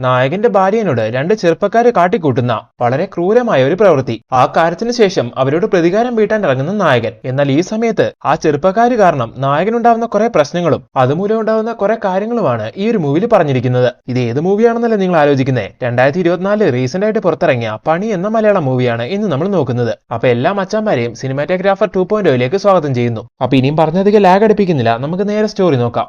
നായകന്റെ ഭാര്യനോട് രണ്ട് ചെറുപ്പക്കാരെ കാട്ടിക്കൂട്ടുന്ന വളരെ ക്രൂരമായ ഒരു പ്രവൃത്തി. ആ കാര്യത്തിന് ശേഷം അവരോട് പ്രതികാരം വീട്ടാൻ ഇറങ്ങുന്ന നായകൻ. എന്നാൽ ഈ സമയത്ത് ആ ചെറുപ്പക്കാര് കാരണം നായകനുണ്ടാവുന്ന കുറെ പ്രശ്നങ്ങളും അതുമൂലം ഉണ്ടാവുന്ന കുറെ കാര്യങ്ങളുമാണ് ഈ ഒരു മൂവിയിൽ പറഞ്ഞിരിക്കുന്നത്. ഇത് ഏത് മൂവിയാണെന്നല്ലേ നിങ്ങൾ ആലോചിക്കുന്നത് രണ്ടായിരത്തി ഇരുപത്തിനാല് റീസെന്റ് ആയിട്ട് പുറത്തിറങ്ങിയ പണി എന്ന മലയാള മൂവിയാണ് ഇന്ന് നമ്മൾ നോക്കുന്നത്. അപ്പൊ എല്ലാ മച്ചാന്മാരെയും സിനിമാറ്റോഗ്രാഫർ ടു പോയിന്റ് സ്വാഗതം ചെയ്യുന്നു. അപ്പൊ ഇനിയും പറഞ്ഞധികം ലാഗ് അടുപ്പിക്കുന്നില്ല. നമുക്ക് നേരെ സ്റ്റോറി നോക്കാം.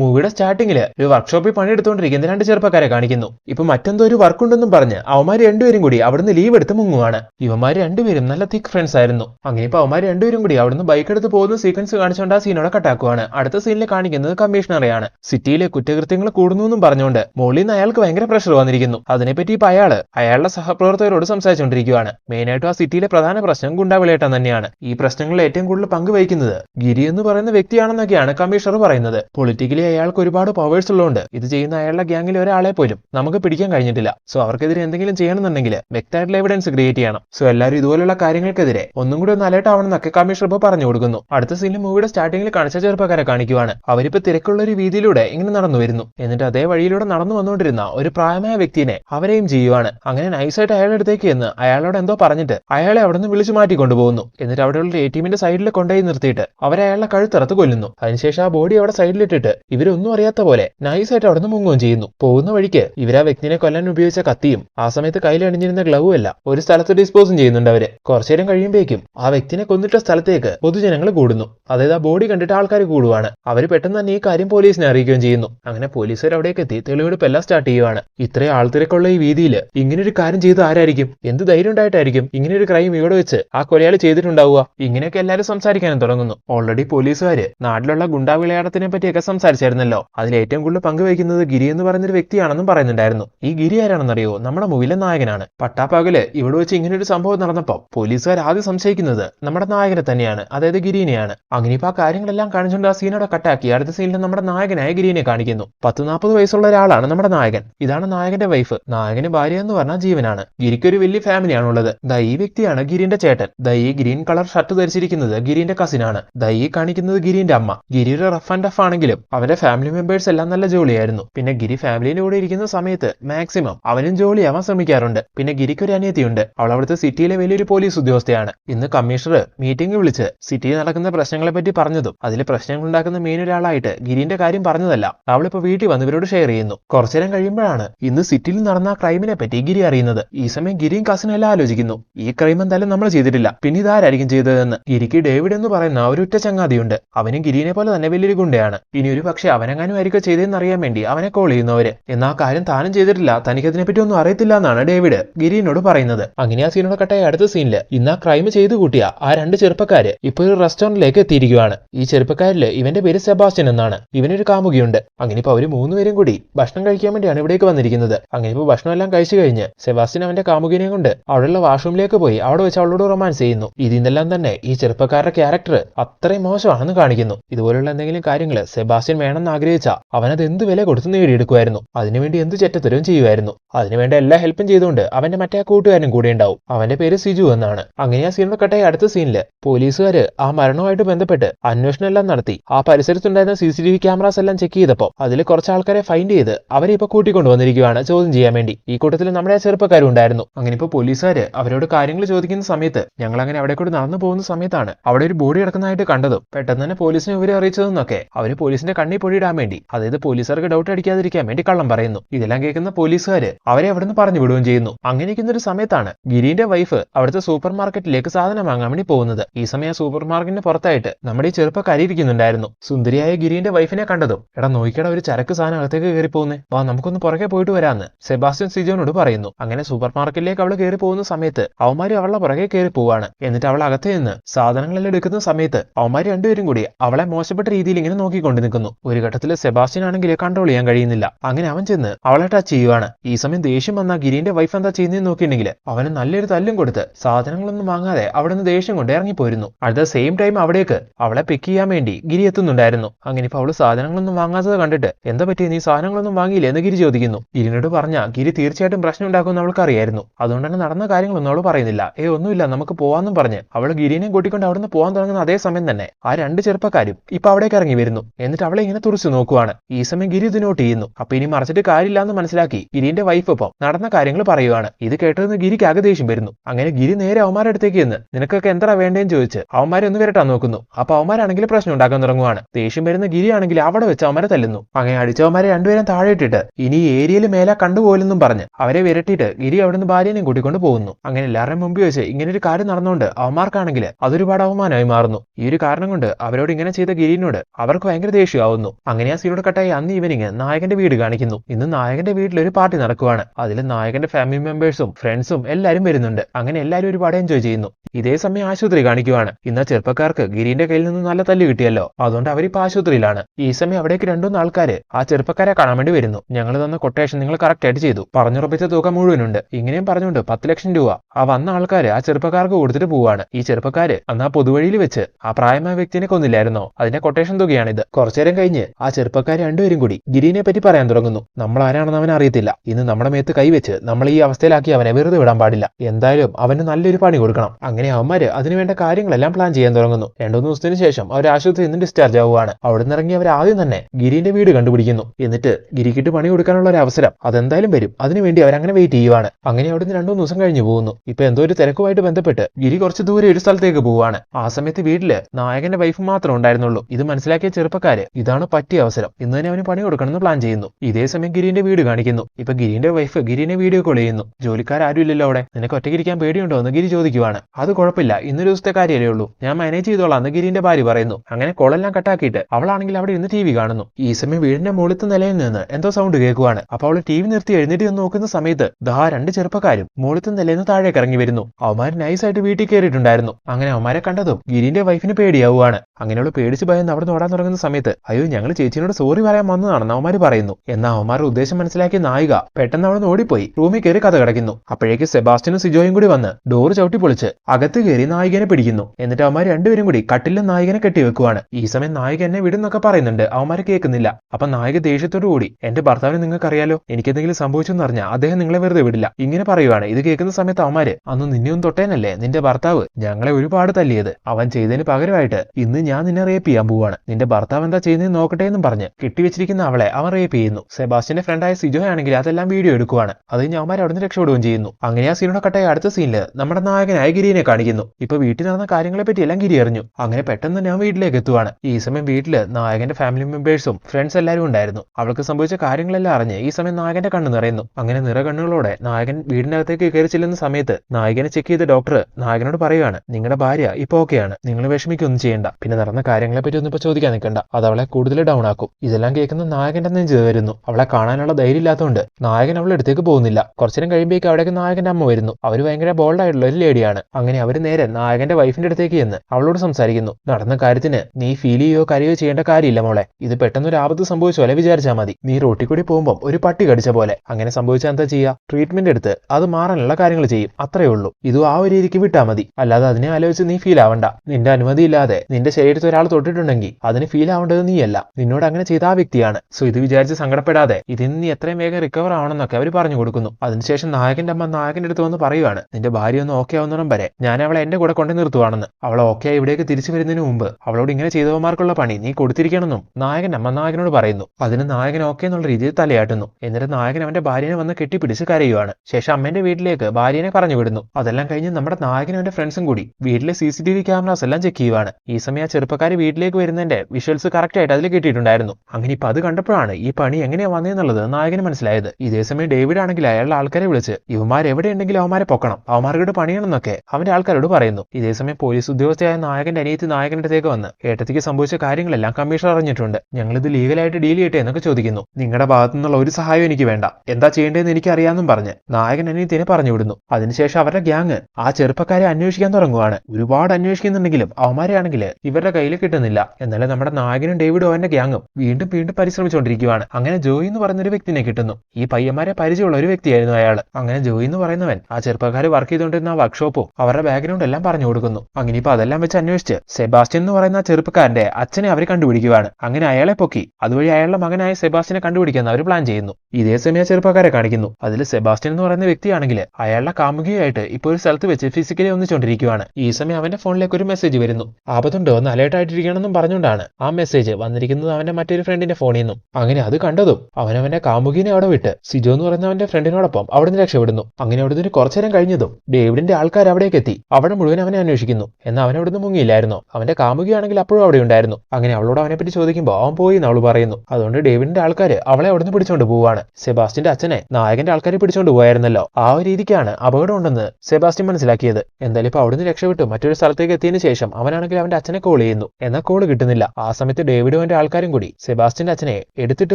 മൂവിയുടെ സ്റ്റാർട്ടിങ്ങിൽ ഒരു വർക്ക്ഷോപ്പിൽ പണിയെടുത്തുകൊണ്ടിരിക്കുന്ന രണ്ട് ചെറുപ്പക്കാരെ കാണിക്കുന്നു. ഇപ്പൊ മറ്റെന്തോ ഒരു വർക്ക് ഉണ്ടെന്നും പറഞ്ഞ് അവന്മാർ രണ്ടുപേരും കൂടി അവിടുന്ന് ലീവ് എടുത്ത് മുങ്ങുവാണ്. ഇവന്മാർ രണ്ടുപേരും നല്ല തിക് ഫ്രണ്ട്സ് ആയിരുന്നു. അങ്ങനെ ഇപ്പൊ അവന്മാർ രണ്ടുപേരും കൂടി അവിടുന്ന് ബൈക്ക് എടുത്ത് പോകുന്ന സീക്വൻസ് കാണിച്ചുകൊണ്ട് ആ സീനോടെ കട്ടാക്കുവാണ് അടുത്ത സീനിൽ കാണിക്കുന്നത് കമ്മീഷണറെയാണ് സിറ്റിയിലെ കുറ്റകൃത്യങ്ങൾ കൂടുന്നു എന്നും പറഞ്ഞുകൊണ്ട് മോളിൽ നിന്ന് അയാൾക്ക് ഭയങ്കര പ്രഷർ വന്നിരിക്കുന്നു. അതിനെപ്പറ്റി ഇപ്പൊ അയാൾ അയാളുടെ സഹപ്രവർത്തകരോട് സംസാരിച്ചുകൊണ്ടിരിക്കുകയാണ് മെയിനായിട്ടും ആ സിറ്റിയിലെ പ്രധാന പ്രശ്നം ഗുണ്ടാവിളിയേട്ടം തന്നെയാണ്. ഈ പ്രശ്നങ്ങളിൽ ഏറ്റവും കൂടുതൽ പങ്കുവഹിക്കുന്നത് ഗിരി എന്ന് പറയുന്ന വ്യക്തിയാണെന്നൊക്കെയാണ് കമ്മീഷണർ പറയുന്നത്. പൊളിറ്റിക്കലി അയാൾക്ക് ഒരുപാട് പവേഴ്സ് ഉള്ളതുകൊണ്ട് ഇത് ചെയ്യുന്ന അയാളുടെ ഗ്യാങ്ങിലെ ഒരാളെ പോലും നമുക്ക് പിടിക്കാൻ കഴിഞ്ഞിട്ടില്ല. സോ അവർക്കെതിരെ എന്തെങ്കിലും ചെയ്യണമെന്നുണ്ടെങ്കിൽ വ്യക്തമായിട്ടുള്ള എവിഡൻസ് ക്രിയേറ്റ് ചെയ്യണം. സോ എല്ലാവരും ഇതുപോലുള്ള കാര്യങ്ങൾക്കെതിരെ ഒന്നും കൂടി ഒന്ന് അലേർട്ട് ആവണമെന്നൊക്കെ കമ്മീഷണർ ഇപ്പോൾ പറഞ്ഞു കൊടുക്കുന്നു. അടുത്ത സീനിൽ മൂവിയുടെ സ്റ്റാർട്ടിംഗിൽ കാണിച്ച ചെറുപ്പക്കാരെ കാണിക്കുവാണ്. അവരിപ്പോൾ തിരക്കുള്ള ഒരു വീതിയിലൂടെ ഇങ്ങനെ നടന്നു വരുന്നു. എന്നിട്ട് അതേ വഴിയിലൂടെ നടന്നു വന്നുകൊണ്ടിരുന്ന ഒരു പ്രായമായ വ്യക്തിനെ അവരെയും ചെയ്യുവാണ്. അങ്ങനെ നൈസായിട്ട് അയാളുടെ അടുത്തേക്ക് എന്ന് അയാളോട് എന്തോ പറഞ്ഞിട്ട് അയാളെ അവിടെ നിന്ന് വിളിച്ചു മാറ്റി കൊണ്ടുപോകുന്നു. എന്നിട്ട് അവിടെയുള്ള എ ടീമിന്റെ സൈഡിൽ കൊണ്ടുപോയി നിർത്തിയിട്ട് അവരെ അയാളുടെ കഴുത്തറത്ത് കൊല്ലുന്നു. അതിനുശേഷം ആ ബോഡി അവിടെ സൈഡിലിട്ടിട്ട് ഇവരൊന്നും അറിയാത്ത പോലെ നൈസായിട്ട് അവിടെ നിന്ന് മുങ്ങുകയും ചെയ്യുന്നു. പോകുന്ന വഴിക്ക് ഇവരാ വ്യക്തിനെ കൊല്ലാൻ ഉപയോഗിച്ച കത്തിയും ആ സമയത്ത് കയ്യിൽ അണിഞ്ഞിരുന്ന ഗ്ലൗവും അല്ല. ഒരു സ്ഥലത്ത് ഡിസ്പോസും ചെയ്യുന്നുണ്ട് അവർ. കുറച്ചേരം കഴിയുമ്പോഴേക്കും ആ വ്യക്തിനെ കൊന്നിട്ട സ്ഥലത്തേക്ക് പൊതുജനങ്ങൾ കൂടുന്നു. അതായത് ആ ബോഡി കണ്ടിട്ട് ആൾക്കാർ കൂടുവാണ്. അവർ പെട്ടെന്ന് തന്നെ ഈ കാര്യം പോലീസിനെ അറിയിക്കുകയും ചെയ്യുന്നു. അങ്ങനെ പോലീസുകാർ അവിടേക്ക് എത്തി. തെളിവെടുപ്പ് എല്ലാം സ്റ്റാർട്ട് ചെയ്യുവാണ്. ഇത്രയും ആൾത്തിരക്കുള്ള ഈ വീതിയിൽ ഇങ്ങനെ ഒരു കാര്യം ചെയ്ത് ആരായിരിക്കും? എന്ത് ധൈര്യം ഉണ്ടായിട്ടായിരിക്കും ഇങ്ങനെ ഒരു ക്രൈം ഇവിടെ വെച്ച് ആ കൊലയാളി ചെയ്തിട്ടുണ്ടാവുക? ഇങ്ങനെയൊക്കെ എല്ലാവരും സംസാരിക്കാനും തുടങ്ങുന്നു. ഓൾറെഡി പോലീസുകാര് നാട്ടിലുള്ള ഗുണ്ടാവിളയാടത്തിനെ പറ്റിയൊക്കെ പറ്റിയൊക്കെ സംസാരിച്ചായിരുന്നല്ലോ അതിൽ ഏറ്റവും കൂടുതൽ പങ്കുവയ്ക്കുന്നത് ഗിരി എന്ന് പറയുന്നൊരു വ്യക്തിയാണെന്നും പറയുന്നുണ്ടായിരുന്നു. ഈ ഗിരി ആരാണെന്നറിയോ? നമ്മുടെ മൂവിലെ നായകനാണ്. പട്ടാപ്പകൽ ഇവിടെ വെച്ച് ഇങ്ങനെ ഒരു സംഭവം നടന്നപ്പോൾ പോലീസുകാർ ആദ്യം സംശയിക്കുന്നത് നമ്മുടെ നായകനെ തന്നെയാണ് അതായത് ഗിരീനെയാണ്. അങ്ങനെ ഇപ്പൊ ആ കാര്യങ്ങളെല്ലാം കാണിച്ചുകൊണ്ട് ആ സീനോടെ കട്ടാക്കി അടുത്ത സീനിൽ നമ്മുടെ നായകനായ ഗിരീനെ കാണിക്കുന്നു. പത്ത് നാൽപ്പത് വയസ്സുള്ള ഒരാളാണ് നമ്മുടെ നായകൻ. ഇതാണ് നായകന്റെ വൈഫ് നായകന് ഭാര്യ എന്ന് പറഞ്ഞാൽ ജീവനാണ്. ഗിരിക്ക് ഒരു വലിയ ഫാമിലിയാണ് ഉള്ളത്. ദൈ വ്യക്തിയാണ് ഗിരിന്റെ ചേട്ടൻ. ദൈ ഗ്രീൻ കളർ ഷർട്ട് ധരിച്ചിരിക്കുന്നത് ഗിരിന്റെ കസിനാണ് ദൈ കാണിക്കുന്നത് ഗിരിന്റെ അമ്മ. ഗിരിയുടെ റഫ് ആൻഡ് ടഫ് ആണെങ്കിലും അവന്റെ ഫാമിലി മെമ്പേഴ്സ് എല്ലാം നല്ല ജോളിയായിരുന്നു. പിന്നെ ഗിരി ഫാമിലിയുടെ കൂടെ ഇരിക്കുന്ന സമയത്ത് മാക്സിമം അവനും ജോലിയാവാൻ ശ്രമിക്കാറുണ്ട്. പിന്നെ ഗിരിക്ക് ഒരു അനിയത്തിയുണ്ട്. അവൾ അവിടുത്തെ സിറ്റിയിലെ വലിയൊരു പോലീസ് ഉദ്യോഗസ്ഥയാണ്. ഇന്ന് കമ്മീഷണർ മീറ്റിംഗ് വിളിച്ച് സിറ്റിയിൽ നടക്കുന്ന പ്രശ്നങ്ങളെ പറ്റി പറഞ്ഞതും അതിൽ പ്രശ്നങ്ങൾ ഉണ്ടാക്കുന്ന മെയിൻ ഒരാളായിട്ട് ഗിരിന്റെ കാര്യം പറഞ്ഞതല്ല. അവളിപ്പോ വീട്ടിൽ വന്ന് ഇവരോട് ഷെയർ ചെയ്യുന്നു. കുറച്ചു നേരം കഴിയുമ്പോഴാണ് ഇന്ന് സിറ്റിയിൽ നടന്ന ക്രൈമിനെ പറ്റി ഗിരി അറിയുന്നത്. ഈ സമയം ഗിരിയും കസിനും എല്ലാം ആലോചിക്കുന്നു. ഈ ക്രൈം എന്തായാലും നമ്മൾ ചെയ്തിട്ടില്ല. പിന്നെ ഇതാരായിരിക്കും ചെയ്തതെന്ന്? ഗിരിക്ക് ഡേവിഡ് എന്ന് പറയുന്ന ഒരു ഉറ്റ ചങ്ങാതിയുണ്ട്. അവനും ഗിരിനെ പോലെ തന്നെ വലിയൊരു ഗുണ്ടയാണ്. ഇനി ഒരു പക്ഷേ അവനെങ്ങാനും ആയിരിക്കും ചെയ്തതെന്ന് അറിയാൻ വേണ്ടി അവനെ കോൾ ചെയ്യുന്നവര്. എന്നാ കാര്യം താനും ചെയ്തിട്ടില്ല. തനിക്ക് അതിനെപ്പറ്റി ഒന്നും അറിയത്തില്ല എന്നാണ് ഡേവിഡ് ഗിരിനോട് പറയുന്നത്. അങ്ങനെ ആ സീനോട് കട്ടായ അടുത്ത സീനിൽ ഇന്ന് ആ ക്രൈം ചെയ്തു കൂട്ടിയ ആ രണ്ട് ചെറുപ്പക്കാര് ഇപ്പൊ ഒരു റെസ്റ്റോറന്റിലേക്ക് എത്തിയിരിക്കുകയാണ്. ഈ ചെറുപ്പക്കാരിൽ ഇവന്റെ പേര് സെബാസ്റ്റ്യൻ എന്നാണ്. ഇവനൊരു കാമുകിയുണ്ട്. അങ്ങനെ ഇപ്പൊ അവർ മൂന്നുപേരും കൂടി ഭക്ഷണം കഴിക്കാൻ വേണ്ടിയാണ് ഇവിടേക്ക് വന്നിരിക്കുന്നത്. അങ്ങനെ ഇപ്പൊ ഭക്ഷണം എല്ലാം കഴിച്ചു കഴിഞ്ഞ് സെബാസ്റ്റ്യൻ അവന്റെ കാമുകിനെ കൊണ്ട് അവിടെയുള്ള വാഷ്റൂമിലേക്ക് പോയി. അവിടെ വെച്ച് അവളോട് റൊമാൻസ് ചെയ്യുന്നു. ഇതിന്നെല്ലാം തന്നെ ഈ ചെറുപ്പക്കാരുടെ ക്യാരക്ടർ അത്രയും മോശമാണെന്ന് കാണിക്കുന്നു. ഇതുപോലുള്ള എന്തെങ്കിലും കാര്യങ്ങൾ സെബാസ്റ്റ്യൻ വേണമെന്ന് ആഗ്രഹിച്ച അവനത് എന്ത് വില കൊടുത്ത് നേടിയെടുക്കുമായിരുന്നു. അതിനുവേണ്ടി എന്ത് ചെറ്റത്തരവും ചെയ്യുമായിരുന്നു. അതിനുവേണ്ട എല്ലാ ഹെൽപ്പും ചെയ്തുകൊണ്ട് അവന്റെ മറ്റേ കൂട്ടുകാരനും കൂടെ ഉണ്ടാവും. അവന്റെ പേര് സിജു എന്നാണ്. അങ്ങനെ ആ സീനിൽ കട്ടെ അടുത്ത സീനിൽ പോലീസുകാര് ആ മരണവുമായിട്ട് ബന്ധപ്പെട്ട് അന്വേഷണം എല്ലാം നടത്തി. ആ പരിസരത്തുണ്ടായിരുന്ന C C T V cameras എല്ലാം ചെക്ക് ചെയ്തപ്പോൾ അതിൽ കുറച്ച് ആൾക്കാരെ ഫൈൻഡ് ചെയ്ത് അവരെ ഇപ്പൊ കൂട്ടിക്കൊണ്ടുവന്നിരിക്കുകയാണ് ചോദ്യം ചെയ്യാൻ വേണ്ടി. ഈ കൂട്ടത്തിൽ നമ്മുടെ ചെറുപ്പക്കാരും ഉണ്ടായിരുന്നു. അങ്ങനെ ഇപ്പൊ പോലീസുകാര് അവരോട് കാര്യങ്ങൾ ചോദിക്കുന്ന സമയത്ത് ഞങ്ങൾ അങ്ങനെ അവിടെ കൂടി നടന്നു പോകുന്ന സമയത്താണ് അവിടെ ഒരു ബോഡി കിടക്കുന്നതായിട്ട് കണ്ടതും. പെട്ടെന്ന് തന്നെ പോലീസിനെ ഇവരെ അറിയിച്ചതെന്നൊക്കെ അവർ പോലീസിന്റെ കണ്ണി പൊടിയിടാൻ വേണ്ടി. അതായത് പോലീസുകാർക്ക് ഡൗട്ട് അടിക്കാതിരിക്കാൻ വേണ്ടി കള്ളം പറയുന്നു. ഇതെല്ലാം കേൾക്കുന്ന പോലീസുകാര് അവരെ അവിടുന്ന് പറഞ്ഞു വിടുകയും ചെയ്യുന്നു. അങ്ങനെയിക്കുന്ന ഒരു സമയത്താണ് ഗിരിന്റെ വൈഫ് അവിടുത്തെ സൂപ്പർ മാർക്കറ്റിലേക്ക് സാധനം വാങ്ങാൻ വേണ്ടി പോകുന്നത്. ഈ സമയം സൂപ്പർ മാർക്കറ്റിന് പുറത്തായിട്ട് നമ്മുടെ ഈ ചെറുപ്പക്കാരി ഇരിക്കുന്നുണ്ടായിരുന്നു. സുന്ദരിയായ ഗിരിന്റെ വൈഫിനെ കണ്ടതും എടാ നോക്കിയടാ ഒരു ചരക്ക് സാധനം അകത്തേക്ക് കയറി പോകുന്നേ വാ നമുക്കൊന്ന് പുറകെ പോയിട്ട് വരാന്ന്. സെബാസ്റ്റ്യൻ സിജോനോട് പറയുന്നു. അങ്ങനെ സൂപ്പർ മാർക്കറ്റിലേക്ക് അവൾ കയറി പോകുന്ന സമയത്ത് അവന്മാര് അവളെ പുറകെ കയറി പോവാണ്. എന്നിട്ട് അവൾ അകത്ത് നിന്ന് സാധനങ്ങളെല്ലാം എടുക്കുന്ന സമയത്ത് അവന്മാര് രണ്ടുപേരും കൂടി അവളെ മോശപ്പെട്ട രീതിയിൽ ഇങ്ങനെ നോക്കിക്കൊണ്ട് നിൽക്കുന്നു. ഒരു ഘട്ടത്തിൽ സെബാസ്റ്റ്യൻ ആണെങ്കിൽ കൺട്രോൾ ചെയ്യാൻ കഴിയുന്നില്ല. അങ്ങനെ അവൻ ചെന്ന് അവളെ ടച്ച് ചെയ്യുവാണ്. ഈ സമയം ദേഷ്യം വന്ന ഗിരിന്റെ വൈഫ് എന്താ ചെയ്യുന്നതെന്ന് നോക്കിയിട്ടുണ്ടെങ്കിൽ അവന് നല്ലൊരു തല്ലും കൊടുത്ത് സാധനങ്ങളൊന്നും വാങ്ങാതെ അവിടെ നിന്ന് ദേഷ്യം കൊണ്ട് ഇറങ്ങിപ്പോയിരുന്നു അറ്റ് ദ സെയിം ടൈം അവിടേക്ക് അവളെ പിക്ക് ചെയ്യാൻ വേണ്ടി ഗിരി എത്തുന്നുണ്ടായിരുന്നു. അങ്ങനെ ഇപ്പൊ അവൾ സാധനങ്ങളൊന്നും വാങ്ങാത്തത് കണ്ടിട്ട് എന്താ പറ്റി നീ സാധനങ്ങളൊന്നും വാങ്ങിയില്ല എന്ന് ഗിരി ചോദിക്കുന്നു. ഗിരിനോട് പറഞ്ഞ ഗിരി തീർച്ചയായിട്ടും പ്രശ്നം ഉണ്ടാക്കുമെന്ന് അവൾക്ക് അറിയായിരുന്നു അതുകൊണ്ട് തന്നെ നടന്ന കാര്യങ്ങളൊന്നും അവൾ പറയുന്നില്ല. ഏ ഒന്നുമില്ല നമുക്ക് പോവാന്നും പറഞ്ഞ് അവൾ ഗിരിനെയും കൂട്ടിക്കൊണ്ട് അവിടുന്ന് പോകാൻ തുടങ്ങുന്ന അതേ സമയം തന്നെ ആ രണ്ട് ചെറുപ്പക്കാരും ഇപ്പൊ അവിടേക്ക് ഇറങ്ങി വരുന്നു. എന്നിട്ട് അവളെ ഇങ്ങനെ തുറച്ചു നോക്കുവാണ്. ഈ സമയം ഗിരി ഇത് നോട്ട് ചെയ്യുന്നു. അപ്പൊ ഇനി മറച്ചിട്ട് കാര്യമില്ല എന്ന് മനസ്സിലാക്കി ഗിരിന്റെ വൈഫ് ഒപ്പം നടന്ന കാര്യങ്ങൾ പറയുവാണ്. ഇത് കേട്ടതെന്ന് ഗിരിക്ക് ആകദേശം വരുന്നു. അങ്ങനെ ഗിരി നേരെ അവന്മാരുടെ അടുത്തേക്ക് എന്ന് നിനക്കൊക്കെ എന്താ വേണ്ടേന്ന് ചോദിച്ച് അവന്മാരെ ഒന്ന് വരട്ടാൻ നോക്കുന്നു. അപ്പൊ അവന്മാരാണെങ്കിൽ പ്രശ്നം ഉണ്ടാക്കാൻ തുടങ്ങുവാണ്. ദേഷ്യം വരുന്ന ഗിരിയാണെങ്കിൽ അവിടെ വെച്ച് അവന്മാരെ തല്ലുന്നു. അങ്ങനെ അടിച്ചവന്മാരെ രണ്ടുപേരും താഴെ ഇട്ടിട്ട് ഇനി ഏരിയയിൽ മേലെ കണ്ടുപോലെന്നും പറഞ്ഞ് അവരെ വിരട്ടിയിട്ട് ഗിരി അവിടെ നിന്ന് ഭാര്യനെയും കൂട്ടിക്കൊണ്ട് പോകുന്നു. അങ്ങനെ എല്ലാവരുടെയും മുമ്പിൽ വെച്ച് ഇങ്ങനെ ഒരു കാര്യം നടന്നുകൊണ്ട് അവന്മാർക്കാണെങ്കിൽ അതൊരുപാട് അവമാനമായി മാറുന്നു. ഈ ഒരു കാരണം കൊണ്ട് അവരോട് ഇങ്ങനെ ചെയ്ത ഗിരിനോട് അവർക്ക് ഭയങ്കര ദേഷ്യമാവുന്നു അങ്ങനെ ആ സീനോട് കട്ടായി അന്ന് ഈവനിങ് നായകന്റെ വീട് കാണിക്കുന്നു. ഇന്ന് നായകന്റെ വീട്ടിൽ ഒരു പാർട്ടി നടക്കുവാണ്. അതിൽ നായകന്റെ ഫാമിലി മെമ്പേഴ്സും ഫ്രണ്ട്സും എല്ലാവരും വരുന്നുണ്ട്. അങ്ങനെ എല്ലാവരും ഒരുപാട് എൻജോയ് ചെയ്യുന്നു. ഇതേ സമയം ആശുപത്രി കാണിക്കുവാണ്. ഇന്ന് ചെറുപ്പക്കാർക്ക് ഗിരിന്റെ കയ്യിൽ നിന്ന് നല്ല തല്ലു കിട്ടിയല്ലോ. അതുകൊണ്ട് അവരിപ്പോ ആശുപത്രിയിലാണ്. ഈ സമയം അവിടേക്ക് രണ്ടുമൂന്ന് ആൾക്കാര് ആ ചെറുപ്പക്കാരെ കാണാൻ വേണ്ടി വരുന്നു. ഞങ്ങൾ തന്ന കൊട്ടേഷൻ നിങ്ങൾ കറക്റ്റ് ആയിട്ട് ചെയ്തു. പറഞ്ഞുറപ്പിച്ച തുക മുഴുവനുണ്ട്. ഇങ്ങനെയും പറഞ്ഞുകൊണ്ട് പത്ത് ലക്ഷം രൂപ ആ വന്ന ആൾക്കാര് ആ ചെറുപ്പക്കാർക്ക് കൊടുത്തിട്ട് പോവാണ് ഈ ചെറുപ്പക്കാര് അന്ന് ആ പൊതുവഴിയിൽ വെച്ച് ആ പ്രായമായ വ്യക്തിനെ കൊന്നില്ലായിരുന്നോ? അതിന്റെ കൊട്ടേഷൻ തുകയാണിത്. കുറച്ചേരം കഴിഞ്ഞ് ആ ചെറുപ്പക്കാർ രണ്ടുപേരും കൂടി ഗിരിനെ പറ്റി പറയാൻ തുടങ്ങുന്നു. നമ്മൾ ആരാണെന്ന് അവൻ അറിയത്തില്ല. ഇന്ന് നമ്മുടെ മേത്ത് കൈവച്ച് നമ്മൾ ഈ അവസ്ഥയിലാക്കി അവനെ വെറുതെ വിടാൻ പാടില്ല. എന്തായാലും അവന് നല്ലൊരു പണി കൊടുക്കണം. അങ്ങനെ അവന്മാര് അതിനുവേണ്ട കാര്യങ്ങളെല്ലാം പ്ലാൻ ചെയ്യാൻ തുടങ്ങുന്നു. രണ്ടു മൂന്ന് ദിവസത്തിന് ശേഷം അവർ ആശുപത്രിയിൽ നിന്ന് ഡിസ്ചാർജ് ആവുകയാണ്. അവിടെ നിന്ന് ഇറങ്ങി അവർ ആദ്യം തന്നെ ഗിരിന്റെ വീട് കണ്ടുപിടിക്കുന്നു. എന്നിട്ട് ഗിരിക്കിട്ട് പണി കൊടുക്കാനുള്ള ഒരു അവസരം അതെന്തായാലും വരും. അതിനുവേണ്ടി അവർ അങ്ങനെ വെയിറ്റ് ചെയ്യുവാണ്. അങ്ങനെ അവിടുന്ന് രണ്ടു മൂന്ന് ദിവസം കഴിഞ്ഞു പോകുന്നു. ഇപ്പൊ എന്തോ ഒരു തിരക്കുമായിട്ട് ബന്ധപ്പെട്ട് ഗിരി കുറച്ച് ദൂരെ ഒരു സ്ഥലത്തേക്ക് പോവുകയാണ്. ആ സമയത്ത് വീട്ടിൽ നായകന്റെ വൈഫ് മാത്രം ഉണ്ടായിരുന്നുള്ളൂ. ഇത് മനസ്സിലാക്കിയ ചെറുപ്പക്കാര് ഇതാണ് പറ്റിയ അവസരം. ഇന്ന് തന്നെ അവന് പണി കൊടുക്കണമെന്ന് പ്ലാൻ ചെയ്യുന്നു. ഇതേ സമയം ഗിരിന്റെ വീട് കാണിക്കുന്നു. ഇപ്പൊ ഗിരിന്റെ വൈഫ് ഗിരിനെ വീഡിയോ കോൾ ചെയ്യുന്നു. ജോലിക്കാരും ഇല്ലല്ലോ അവിടെ. നിനക്ക് ഒറ്റയ്ക്കിരിക്കാൻ പേടിയുണ്ടോ എന്ന് ഗിരി ചോദിക്കുവാണ്. അത് കുഴപ്പമില്ല. ഇന്നൊരു ദിവസത്തെ കാര്യമല്ലേ ഉള്ളൂ. ഞാൻ മാനേജ് ചെയ്തോളാം എന്ന് ഗിരിന്റെ ഭാര്യ പറയുന്നു. അങ്ങനെ കോളെല്ലാം കട്ടാക്കിയിട്ട് അവളാണെങ്കിൽ അവിടെ ഇരുന്ന് ടി കാണുന്നു. ഈ സമയം വീടിന്റെ മുകളിലത്തെ നിലയിൽ നിന്ന് എന്തോ സൗണ്ട് കേൾക്കുവാണ്. അപ്പൊ അവൾ ടി വി നിർത്തി എഴുന്നേറ്റ് നിന്ന് നോക്കുന്ന സമയത്ത് ദാ രണ്ട് ചെറുപ്പക്കാരും മുകളിലത്തെ നിലയിൽ നിന്ന് താഴേക്ക് ഇറങ്ങി വരുന്നു. അവന്മാർ നൈസായിട്ട് വീട്ടിൽ കയറിയിട്ടുണ്ടായിരുന്നു. അങ്ങനെ അവന്മാരെ കണ്ടതും ഗിരിന്റെ വൈഫിന് പേടിയാവുകയാണ് അങ്ങനെ അവൾ പേടിച്ച് ഭയന്ന് അവിടെ ഓടാൻ തുടങ്ങുന്ന സമയത്ത് അയ്യോ ഞങ്ങൾ ചേച്ചിനോട് സോറി പറയാൻ വന്നതാണെന്ന് അവന്മാർ പറയുന്നു. എന്നാൽ അവന്മാരുടെ ഉദ്ദേശം മനസ്സിലാക്കിയ നായിക പെട്ടെന്ന് അവിടെ ഓടിപ്പോയി റൂമിൽ കയറി കഥ കിടക്കുന്നു. അപ്പോഴേക്ക് സെബാസ്റ്റിനും സിജോയും കൂടി വന്ന് ഡോർ ചവിട്ടി പൊളിച്ച് അകത്ത് കയറി നായികനെ പിടിക്കുന്നു. എന്നിട്ട് അവന്മാർ രണ്ടുപേരും കൂടി കട്ടിലും നായികനെ കെട്ടിവെക്കുവാണ് ഈ സമയം നായിക എന്നെ വിടുന്നൊക്കെ പറയുന്നുണ്ട് അവന്മാർ കേൾക്കുന്നില്ല. അപ്പൊ നായിക ദേഷ്യത്തോടു കൂടി എന്റെ ഭർത്താവിനെ നിങ്ങൾക്കറിയാലോ? എനിക്കെന്തെങ്കിലും സംഭവിച്ചെന്ന് അറിഞ്ഞാൽ അദ്ദേഹം നിങ്ങളെ വെറുതെ വിടില്ല. ഇങ്ങനെ പറയുവാണ്. ഇത് കേൾക്കുന്ന സമയത്ത് അവന്മാര് അന്ന് നിന്നെയും തൊട്ടേനല്ലേ? നിന്റെ ഭർത്താവ് ഞങ്ങളെ ഒരുപാട് തല്ലിയത്. അവൻ ചെയ്തതിന് പകരമായിട്ട് ഇന്ന് ഞാൻ നിന്നെ റേപ്പ് ചെയ്യാൻ പോവാണ്. നിന്റെ ഭർത്താവ് എന്താ ചെയ്യുന്നതെന്ന് നോക്കട്ടെ എന്നും പറഞ്ഞ് കെട്ടിവെച്ചിരിക്കുന്ന അവളെ അവൻ റേപ്പ് ചെയ്യുന്നു. സെബാസ്റ്റിന്റെ ഫ്രണ്ടായ സിജോ ആണെങ്കിൽ അതെല്ലാം വീഡിയോ എടുക്കുവാണ്. അത് ഞാൻമാർ അവിടുന്ന് രക്ഷപ്പെടുകയും ചെയ്യുന്നു. അങ്ങനെ ആ സീനോടെ കട്ടായ അടുത്ത സീനിൽ നമ്മുടെ നായകനായ ഗിരിനെ കാണിക്കുന്നു. ഇപ്പൊ വീട്ടിൽ നടന്ന കാര്യങ്ങളെ പറ്റി എല്ലാം ഗിരി അറിഞ്ഞു. അങ്ങനെ പെട്ടെന്ന് ഞാൻ വീട്ടിലേക്ക് എത്തുവാണ്. ഈ സമയം വീട്ടിൽ നായകന്റെ ഫാമിലി മെമ്പേഴ്സും ഫ്രണ്ട്സ് എല്ലാവരും ഉണ്ടായിരുന്നു. അവൾക്ക് സംഭവിച്ച കാര്യങ്ങളെല്ലാം അറിഞ്ഞ് ഈ സമയം നായകന്റെ കണ്ണ് നിറയുന്നു. അങ്ങനെ നിറ കണ്ണുകളോടെ നായകൻ വീടിനകത്തേക്ക് കയറി ചെല്ലുന്ന സമയത്ത് നായകനെ ചെക്ക് ചെയ്ത ഡോക്ടർ നായകനോട് പറയുകയാണ് നിങ്ങളുടെ ഭാര്യ ഇപ്പൊ ഓക്കെയാണ് നിങ്ങൾ വിഷമിക്കൊന്നും ചെയ്യേണ്ട. പിന്നെ നടന്ന കാര്യങ്ങളെ പറ്റി ഒന്നും ഇപ്പൊ ചോദിക്കാൻ നിൽക്കണ്ട അത് അവളെ കൂടുതൽ ഡൗൺ ആക്കും. ഇതെല്ലാം കേൾക്കുന്ന നായകന്റെ നെഞ്ച് വരുന്നു. അവളെ കാണാനുള്ള ധൈര്യം ഇല്ലാത്തതുകൊണ്ട് നായകൻ അവളുടെ അടുത്തേക്ക് പോകുന്നില്ല. കുറച്ചുനേരം കഴിയുമ്പോഴേക്ക് അവിടേക്ക് നായകന്റെ അമ്മ വരുന്നു. അവർ ഭയങ്കര ബോൾഡ് ആയിട്ടുള്ള ഒരു ലേഡിയാണ് അങ്ങനെ അവർ നേരെ നായകന്റെ വൈഫിന്റെ അടുത്തേക്ക് ചെന്ന് അവളോട് സംസാരിക്കുന്നു. നടന്ന കാര്യത്തിന് നീ ഫീൽ ചെയ്യോ കരയോ ചെയ്യേണ്ട കാര്യമില്ല മോളെ. ഇത് പെട്ടെന്ന് ഒരു ആപത്ത് സംഭവിച്ച പോലെ വിചാരിച്ചാൽ മതി. നീ റോട്ടിൽ കൂടി പോകുമ്പോൾ ഒരു പട്ടി കടിച്ച പോലെ. അങ്ങനെ സംഭവിച്ചാൽ എന്താ ചെയ്യുക ട്രീറ്റ്മെന്റ് എടുത്ത് അത് മാറാനുള്ള കാര്യങ്ങൾ ചെയ്യും. അത്രേ ഉള്ളൂ. ഇതും ആ ഒരു രീതിക്ക് വിട്ടാൽ മതി. അല്ലാതെ അതിനെ ആലോചിച്ച് നീ ഫീൽ ആവണ്ട. നിന്റെ അനുമതി ഇല്ലാതെ നിന്റെ ശരീരത്തിൽ ഒരാൾ തൊട്ടിട്ടുണ്ടെങ്കിൽ അതിന് ഫീൽ ആവേണ്ടത് നീയല്ല. നിന്നോട് അങ്ങനെ ചെയ്ത ആ വ്യക്തിയാണ്. സോ ഇത് വിചാരിച്ച് സങ്കടപ്പെടാതെ ഇതിന് നീ എത്രയും വേഗം റിക്കവർ ആവണമെന്നൊക്കെ അവർ പറഞ്ഞു കൊടുക്കുന്നു. അതിനുശേഷം നായകന്റെ അമ്മ നായകന്റെ അടുത്ത് വന്ന് പറയുവാണ് നിന്റെ ഭാര്യ ഒന്ന് ഓക്കെ ആവുന്നിടം വരെ ഞാൻ അവളെ എന്റെ കൂടെ കൊണ്ടു നിർത്തുവാണെന്ന്. അവൾ ഓക്കെ ഇവിടേക്ക് തിരിച്ചു വരുന്നതിന് മുമ്പ് അവളോട് ഇങ്ങനെ ചെയ്തവന്മാർക്കുള്ള പണി നീ കൊടുത്തിരിക്കണമെന്നും നായകൻ അമ്മ നായകനോട് പറയുന്നു. അതിന് നായകൻ ഓക്കെ എന്നുള്ള രീതിയിൽ തലയാട്ടുന്നു. എന്നിട്ട് നായകൻ അവന്റെ ഭാര്യനെ വന്ന് കെട്ടിപ്പിടിച്ച് കരയുവാണ്. ശേഷം അമ്മേന്റെ വീട്ടിലേക്ക് ഭാര്യനെ പറഞ്ഞു വിടുന്നു. അതെല്ലാം കഴിഞ്ഞ് നമ്മുടെ നായകനും അവന്റെ ഫ്രണ്ട്സും കൂടി വീട്ടിലെ C C T V cameras എല്ലാം ചെക്ക് ചെയ്യുവാണ്. ഈ സമയം ആ ചെറുപ്പക്കാർ വീട്ടിലേക്ക് വരുന്നതിന്റെ വിഷ്വൽസ് കറക്റ്റ് ആയിട്ട് അതിൽ കിട്ടിയിട്ടുണ്ടായിരുന്നു. അങ്ങനെ ഇപ്പൊ അത് കണ്ടപ്പോഴാണ് ഈ പണി എങ്ങനെയാ വന്നതെന്നുള്ളത് നായകന് മനസ്സിലായത്. ഇതേ സമയം ഡേവിഡ് ആണെങ്കിൽ അയാളുടെ ആൾക്കാരെ വിളിച്ച് ഇവന്മാർ എവിടെ ഉണ്ടെങ്കിലും അവന്മാരെ പൊക്കണം. അവന്മാരുടെ പണിയാണെന്നൊക്കെ അവന്റെ ആൾക്കാരോട് പറയുന്നു. ഇതേ സമയം പോലീസ് ഉദ്യോഗസ്ഥയായ നായകന്റെ അനിയത്തി നായകന്റെ അടുത്തേക്ക് വന്ന് ഏട്ടത്തിക്ക് സംഭവിച്ച കാര്യങ്ങളെല്ലാം കമ്മീഷണർ അറിഞ്ഞിട്ടുണ്ട്. ഞങ്ങൾ ഇത് ലീഗലായിട്ട് ഡീൽ ചെയ്യട്ടെ എന്നൊക്കെ ചോദിക്കുന്നു. നിങ്ങളുടെ ഭാഗത്തു നിന്നുള്ള ഒരു സഹായം എനിക്ക് വേണ്ട. എന്താ ചെയ്യേണ്ടതെന്ന് എനിക്ക് അറിയാമെന്നും പറഞ്ഞ് നായകൻ അനിയത്തിനെ പറഞ്ഞു വിടുന്നു അതിനുശേഷം അവരുടെ ഗ്യാങ് ആ ചെറുപ്പക്കാരെ അന്വേഷിക്കാൻ തുടങ്ങുവാണ്. ഒരുപാട് അന്വേഷിക്കുന്നുണ്ടെങ്കിലും അവന്മാരെ ആണെങ്കിൽ ഇവരുടെ കയ്യിൽ കിട്ടുന്നില്ല. എന്നാലും നമ്മുടെ നായകനും ഡേവിഡും അവന്റെ ഗ്യാങ്ങും. വീണ്ടും വീണ്ടും പരിശ്രമിച്ചുകൊണ്ടിരിക്കുകയാണ് അങ്ങനെ ജോയി എന്ന് പറയുന്ന ഒരു വ്യക്തിനെ കിട്ടുന്നു. ഈ പയ്യന്മാരെ പരിചയമുള്ള ഒരു വ്യക്തിയായിരുന്നു അയാൾ അങ്ങനെ ജോയി എന്ന് പറയുന്നവൻ ആ ചെറുപ്പക്കാർ വർക്ക് ചെയ്തുകൊണ്ടിരുന്ന ആ വർക്ക്ഷോപ്പും അവരുടെ ബാക്ക്ഗ്രൗണ്ട് എല്ലാം പറഞ്ഞു കൊടുക്കുന്നു. അങ്ങനെ ഇപ്പൊ അതെല്ലാം വെച്ച് അന്വേഷിച്ച് സെബാസ്റ്റ്യൻ എന്ന് പറയുന്ന ആ ചെറുപ്പക്കാരന്റെ അച്ഛനെ അവർ കണ്ടുപിടിക്കുകയാണ് അങ്ങനെ അയാളെ പൊക്കി അതുവഴി അയാളുടെ മകനായ സെബാസ്റ്റ്യനെ കണ്ടുപിടിക്കാൻ അവർ പ്ലാൻ ചെയ്യുന്നു. ഇതേ സമയം ചെറുപ്പക്കാരെ കാണിക്കുന്നു. അതിൽ സെബാസ്റ്റ്യൻ എന്ന് പറയുന്ന വ്യക്തിയാണെങ്കിൽ അയാളുടെ കാമുകിയായിട്ട് ഇപ്പോൾ ഒരു സ്ഥലത്ത് വെച്ച് ഫിസിക്കലി ഒന്നിച്ചുകൊണ്ടിരിക്കുകയാണ് ഈ സമയം അവന്റെ ഫോണിലേക്ക് ഒരു മെസ്സേജ് വരുന്നു. ആപത്തുണ്ടോ? എന്ന് അലേർട്ട് ആയിട്ടിരിക്കണമെന്നും പറഞ്ഞുകൊണ്ടാണ് ആ മെസ്സേജ് വന്നിരിക്കുന്നത്. സംസാരിക്കുന്നത് അവന്റെ മറ്റൊരു ഫ്രണ്ടിന്റെ ഫോണിൽ നിന്നും. അങ്ങനെ അത് കണ്ടതും അവനവന്റെ കാമുകിനെ അവിടെ വിട്ട് സിജോ എന്ന് പറയുന്ന അവന്റെ ഫ്രണ്ടിനോടൊപ്പം അവിടെ നിന്ന് രക്ഷപ്പെടുന്നു. അങ്ങനെ അവിടെ നിന്ന് കുറച്ചു നേരം കഴിഞ്ഞതും ഡേവിഡിന്റെ ആൾക്കാർ അവിടേക്ക് എത്തി. അവിടെ മുഴുവൻ അവനെ അന്വേഷിക്കുന്നു. എന്നാൽ അവൻ അവിടെ നിന്ന് മുങ്ങിയില്ലായിരുന്നു. അവന്റെ കാമുകിയാണെങ്കിൽ അപ്പോഴും അവിടെ ഉണ്ടായിരുന്നു. അങ്ങനെ അവളോട് അവനെ പറ്റി ചോദിക്കുമ്പോൾ അവൻ പോയി എന്ന് അവൾ പറയുന്നു. അതുകൊണ്ട് ഡേവിഡിന്റെ ആൾക്കാർ അവളെ അവിടെ നിന്ന് പിടിച്ചോണ്ട് പോവാണ് സെബാസ്റ്റിന്റെ അച്ഛനെ നായകന്റെ ആൾക്കാരെ പിടിച്ചോണ്ട് പോയായിരുന്നല്ലോ ആ ഒരു രീതിക്കാണ് അപകടം ഉണ്ടെന്ന് സെബാസ്റ്റ്യൻ മനസ്സിലാക്കിയത്. എന്തായാലും ഇപ്പൊ അവിടുന്ന് രക്ഷപ്പെട്ടു. മറ്റൊരു സ്ഥലത്തേക്ക് എത്തിയതിനു ശേഷം അവനാണെങ്കിൽ അവന്റെ അച്ഛനെ കോൾ ചെയ്യുന്നു. എന്നാൽ കോൾ കിട്ടുന്നില്ല. ആ സമയത്ത് ഡേവിഡും ആൾക്കാരും കൂടി സെബാസ്റ്റിന്റെ അച്ഛനെ എടുത്തിട്ട്